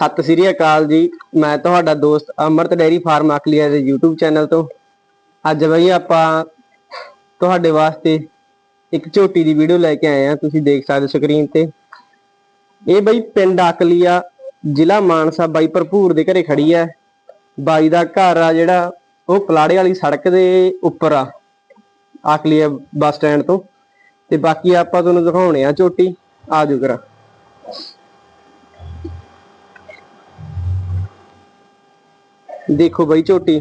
ਸਤਿ ਸ੍ਰੀ ਅਕਾਲ ਜੀ। ਮੈਂ ਤੁਹਾਡਾ ਦੋਸਤ ਅਮਰਤ ਡੈਰੀ ਫਾਰਮ ਆਕਲੀਆ ਦੇ YouTube ਚੈਨਲ ਤੋਂ। ਅੱਜ ਬਈ ਆਪਾਂ ਤੁਹਾਡੇ ਵਾਸਤੇ ਇੱਕ ਝੋਟੀ ਦੀ ਵੀਡੀਓ ਲੈ ਕੇ ਆਏ ਆ ਤੁਸੀਂ ਦੇਖ ਸਕਦੇ ਸਕਰੀਨ ਤੇ। ਇਹ ਬਈ ਪਿੰਡ ਆਕਲੀਆ ਜ਼ਿਲ੍ਹਾ ਮਾਨਸਾ ਬਾਈ ਭਰਪੂਰ ਦੇ ਘਰੇ ਖੜੀ ਹੈ। ਬਾਈ ਦਾ ਘਰ ਆ ਜਿਹੜਾ, ਉਹ ਪਲਾੜੇ ਵਾਲੀ ਸੜਕ ਦੇ ਉੱਪਰ ਆ ਆਕਲੀਆ ਬੱਸ ਸਟੈਂਡ ਤੋਂ। ਤੇ ਬਾਕੀ ਆਪਾਂ ਤੁਹਾਨੂੰ ਦਿਖਾਉਣੇ ਆ ਝੋਟੀ। ਆ ਜਾਓ ਕਰਾ ਦੇਖੋ ਬਈ ਝੋਟੀ।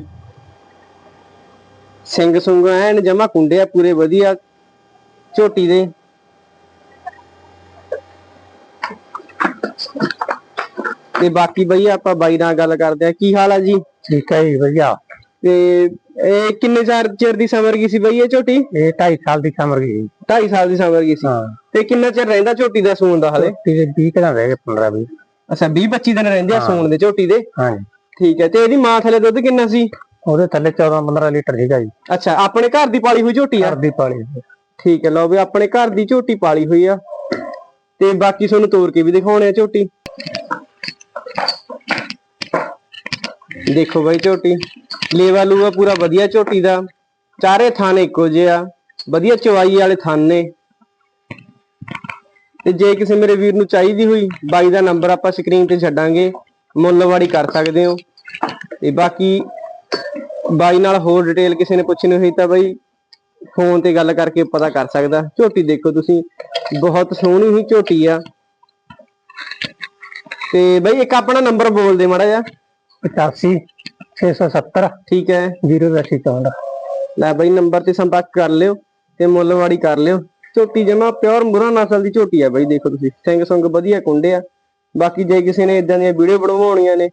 ਸਿੰਘ ਸੁੰਗ ਐਨ ਜਮਾ ਕੁੰਡੇ ਆ ਪੂਰੇ ਵਧੀਆ ਝੋਟੀ ਦੇ। ਤੇ ਬਾਕੀ ਬਈ ਆਪਾਂ ਬਾਈ ਨਾਲ ਗੱਲ ਕਰਦੇ ਆ ਕੀ ਹਾਲ ਆ ਜੀ? ਠੀਕ ਹੈ ਜੀ ਵਧੀਆ। ਤੇ ਇਹ ਕਿੰਨੇ ਚਾਰ ਚਿਰ ਦੀ ਸਮਰ ਗਈ ਸੀ ਬਈ ਇਹ ਝੋਟੀ? ਇਹ 2.5 ਸਾਲ ਦੀ ਉਮਰ ਗਈ 2.5 ਸਾਲ ਦੀ ਸਮਰ ਗਈ ਸੀ। ਤੇ ਕਿੰਨਾ ਚਿਰ ਰਹਿੰਦਾ ਝੋਟੀ ਦਾ ਸੂਣ ਦਾ ਹਲੇ? ਤੇ 20 ਕਿਹੜਾ ਰਹਿ ਗਏ 15 20 ਅੱਛਾ 20 25 ਦਿਨ ਰਹਿੰਦੇ ਆ ਸੂਣ ਦੇ ਝੋਟੀ ਦੇ? ਹਾਂਜੀ। ਠੀਕ ਹੈ ਤੇ ਇਹਦੀ ਮਾਂ ਥਲੇ ਦੁੱਧ ਕਿੰਨਾ ਸੀ? ਉਹਦੇ ਥੱਲੇ 14 15 ਲੀਟਰ ਸੀਗਾ ਜੀ। ਅੱਛਾ ਆਪਣੇ ਘਰ ਦੀ ਪਾਲੀ ਹੋਈ ਝੋਟੀ ਆ? ਘਰ ਦੀ ਪਾਲੀ ਠੀਕ ਹੈ ਲਓ ਵੀ ਆਪਣੇ ਘਰ ਦੀ ਝੋਟੀ ਪਾਲੀ ਹੋਈ ਆ। ਤੇ ਬਾਕੀ ਤੁਹਾਨੂੰ ਤੋੜ ਕੇ ਵੀ ਦਿਖਾਉਣੇ ਆ ਝੋਟੀ। ਦੇਖੋ ਬਾਈ ਝੋਟੀ ਲੇਵਾ ਲੂਆ ਪੂਰਾ ਵਧੀਆ ਝੋਟੀ ਦਾ। ਚਾਰੇ ਥਾਨ ਇੱਕੋ ਜਿਹੇ ਆ ਵਧੀਆ ਚਵਾਈ ਵਾਲੇ ਥਾਨ ਨੇ। ਤੇ ਜੇ ਕਿਸੇ ਮੇਰੇ ਵੀਰ ਨੂੰ ਚਾਹੀਦੀ ਹੋਈ ਬਾਈ ਦਾ ਨੰਬਰ ਆਪਾਂ ਸਕਰੀਨ ਤੇ ਛੱਡਾਂਗੇ। ਮੁੱਲਵਾੜੀ ਕਰ ਸਕਦੇ ਹੋ। ਤੇ ਬਾਕੀ ਬਾਈ ਨਾਲ ਹੋਰ ਡਿਟੇਲ ਕਿਸੇ ਨੇ ਪੁੱਛਣੀ ਹੋਈ ਤਾਂ ਬਾਈ ਫੋਨ ਤੇ ਗੱਲ ਕਰਕੇ ਪਤਾ ਕਰ ਸਕਦਾ। ਝੋਟੀ ਦੇਖੋ ਤੁਸੀਂ ਬਹੁਤ ਸੋਹਣੀ ਹੀ ਝੋਟੀ ਆ। ਤੇ ਬਈ ਇੱਕ ਆਪਣਾ ਨੰਬਰ ਬੋਲ ਦੇ ਮਾੜਾ ਜਿਹਾ। 85 670 ਠੀਕ ਹੈ। 0864 ਲੈ ਬਈ ਨੰਬਰ ਤੇ ਸੰਪਰਕ ਕਰ ਲਿਓ ਤੇ ਮੁੱਲਵਾੜੀ ਕਰ ਲਿਓ। ਝੋਟੀ ਜਮਾ ਪਿਓਰ ਮੁਰਾ ਨਸਲ ਦੀ ਝੋਟੀ ਆ ਬਈ ਦੇਖੋ ਤੁਸੀਂ। ਸਿੰਘ ਸੁੰਗ ਵਧੀਆ ਕੁੰਡੇ ਆ। ਬਾਕੀ ਜੇ ਕਿਸੇ ਨੇ ਇਦਾਂ ਦੀਆਂ ਵੀਡੀਓ ਬਣਵਾਉਣੀਆਂ ਨੇ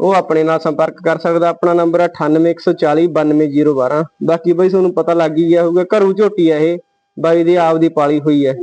ਉਹ ਆਪਣੇ ਨਾਲ ਸੰਪਰਕ ਕਰ ਸਕਦਾ, ਆਪਣਾ ਨੰਬਰ 98140 92012 ਬਾਕੀ ਬਈ ਤੁਹਾਨੂੰ ਪਤਾ ਲੱਗ ਹੀ ਗਿਆ ਹੋਊਗਾ, ਘਰੂ ਝੋਟੀ ਆ ਇਹ, ਬਾਈ ਦੀ ਆਪ ਦੀ ਪਾਲੀ ਹੋਈ ਹੈ